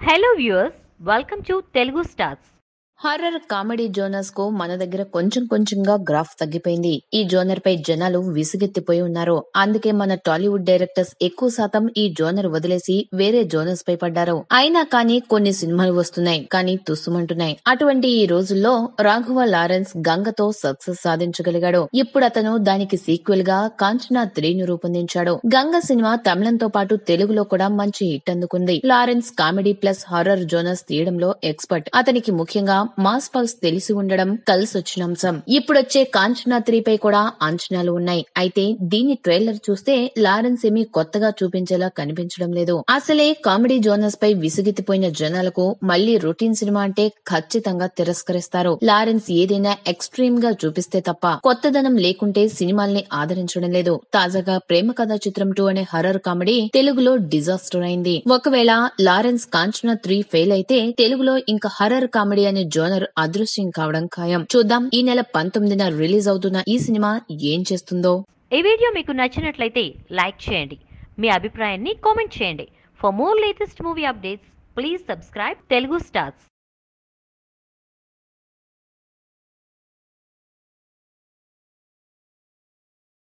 Hello viewers welcome to Telugu stars. Horror comedy జోనర్స్కు మన దగ్గర కొంచెం కొంచెంగా గ్రాఫ్ తగ్గిపోయింది. ఈ జోనర్ పై జనాలు విసుగెత్తిపోయి ఉన్నారు. అందుకే మన టాలీవుడ్ డైరెక్టర్స్ ఎక్కువ శాతం ఈ జోనర్ వదిలేసి వేరే జోనర్స్ పై పడ్డారు. అయినా కానీ కొన్ని సినిమాలు వస్తున్నాయి. కానీ తుస్సుమంటున్నాయి. అటువంటి ఈ రోజుల్లో రాఘవ లారెన్స్ గంగతో సక్సెస్ సాధించగలిగాడు. ఇప్పుడు అతను దానికి సీక్వెల్గా కాంచనా త్రీను రూపొందించాడు. గంగ సినిమా తమిళంతో పాటు తెలుగులో కూడా మంచి హిట్ అందుకుంది. Lawrence comedy plus horror genres తీయడంలో expert. అతనికి ముఖ్యంగా మాస్ పల్స్ తెలిసి ఉండడం కలిసొచ్చిన అంశం. ఇప్పుడొచ్చే కాంచనా త్రీ పై కూడా అంచనాలు ఉన్నాయి. అయితే దీని ట్రైలర్ చూస్తే లారెన్స్ ఏమీ కొత్తగా చూపించేలా కనిపించడం లేదు. అసలే కామెడీ జోనర్స్ పై విసుగెత్తిపోయిన జనాలకు మళ్ళీ రొటీన్ సినిమా అంటే ఖచ్చితంగా తిరస్కరిస్తారు. లారెన్స్ ఏదైనా ఎక్స్ట్రీమ్గా చూపిస్తే తప్ప కొత్తదనం లేకుంటే సినిమాల్ని ఆదరించడం లేదు. తాజాగా ప్రేమ కథా చిత్రం టూ అనే హర్రర్ కామెడీ తెలుగులో డిజాస్టర్ అయింది. ఒకవేళ లారెన్స్ కాంచనా త్రీ ఫెయిల్ అయితే తెలుగులో ఇంకా హర్రర్ కామెడీ అనే జోనర్ అదృశ్యం కావడం ఖాయం. చూద్దాం ఈ నెల పంతొమ్మిదిన రిలీజ్ అవుతున్న ఈ సినిమా ఏం చేస్తుందో. ఈ వీడియో మీకు నచ్చినట్లయితే లైక్ చేయండి. మీ అభిప్రాయాన్ని కామెంట్ చేయండి. For more latest movie updates please subscribe Telugu stars